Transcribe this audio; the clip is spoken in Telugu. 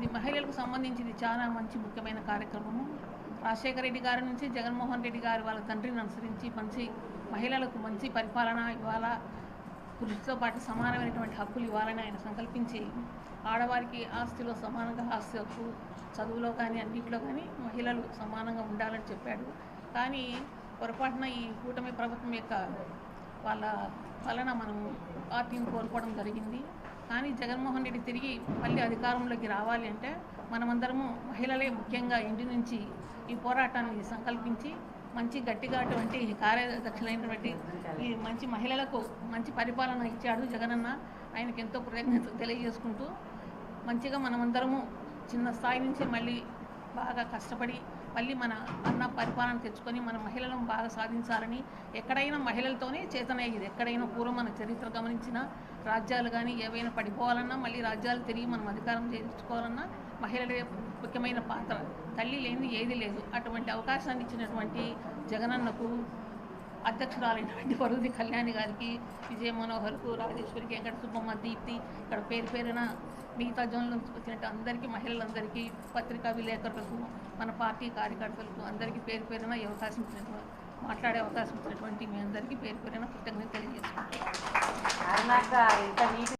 ఇది మహిళలకు సంబంధించింది చాలా మంచి ముఖ్యమైన కార్యక్రమము. రాజశేఖర రెడ్డి గారి నుంచి జగన్మోహన్ రెడ్డి గారు వాళ్ళ తండ్రిని అనుసరించి మంచి మహిళలకు మంచి పరిపాలన ఇవాళ పురుషులతో పాటు సమానమైనటువంటి హక్కులు ఇవ్వాలని ఆయన సంకల్పించి ఆడవారికి ఆస్తిలో సమానంగా ఆస్తి హక్కు చదువులో కానీ అన్నింటిలో కానీ మహిళలు సమానంగా ఉండాలని చెప్పాడు. కానీ పొరపాటున ఈ కూటమి ప్రభుత్వం యొక్క వాళ్ళ వలన మనం పార్టీని కోల్పోవడం జరిగింది. కానీ జగన్మోహన్ రెడ్డి తిరిగి మళ్ళీ అధికారంలోకి రావాలి అంటే మనమందరము మహిళలే ముఖ్యంగా ఇంటి నుంచి ఈ పోరాటాన్ని సంకల్పించి మంచి గట్టిగా అటువంటి కార్యదక్షులైనటువంటి ఈ మంచి మహిళలకు మంచి పరిపాలన ఇచ్చాడు జగనన్న. ఆయనకి ఎంతో కృతజ్ఞత తెలియజేసుకుంటూ మంచిగా మనమందరము చిన్న స్థాయి నుంచి మళ్ళీ బాగా కష్టపడి మళ్ళీ మన అన్న పరిపాలన తెచ్చుకొని మన మహిళలను బాగా సాధించాలని ఎక్కడైనా మహిళలతోనే చేతనయ్యేది ఎక్కడైనా పూర్వం మన చరిత్ర గమనించిన రాజ్యాలు కానీ ఏవైనా పడిపోవాలన్నా మళ్ళీ రాజ్యాలు తిరిగి మనం అధికారం చేయించుకోవాలన్నా మహిళలే ముఖ్యమైన పాత్ర. తల్లి లేని ఏది లేదు. అటువంటి అవకాశాన్ని ఇచ్చినటువంటి జగనన్నకు అధ్యక్షురాలైనటువంటి వరుది కళ్యాణి గారికి విజయ మనోహర్కు రాజేశ్వరికి వెంకట సుబ్బమ్మ దీప్తి ఇక్కడ పేరు పేరున మిగతా జోన్ల నుంచి వచ్చినట్టు అందరికీ మహిళలందరికీ పత్రికా విలేకరులకు మన పార్టీ కార్యకర్తలకు అందరికీ పేరు పేరున ఈ అవకాశం ఇచ్చినటువంటి మాట్లాడే అవకాశం ఇచ్చినటువంటి మీ అందరికీ పేరు పేరున కృతజ్ఞత తెలియజేస్తున్నాను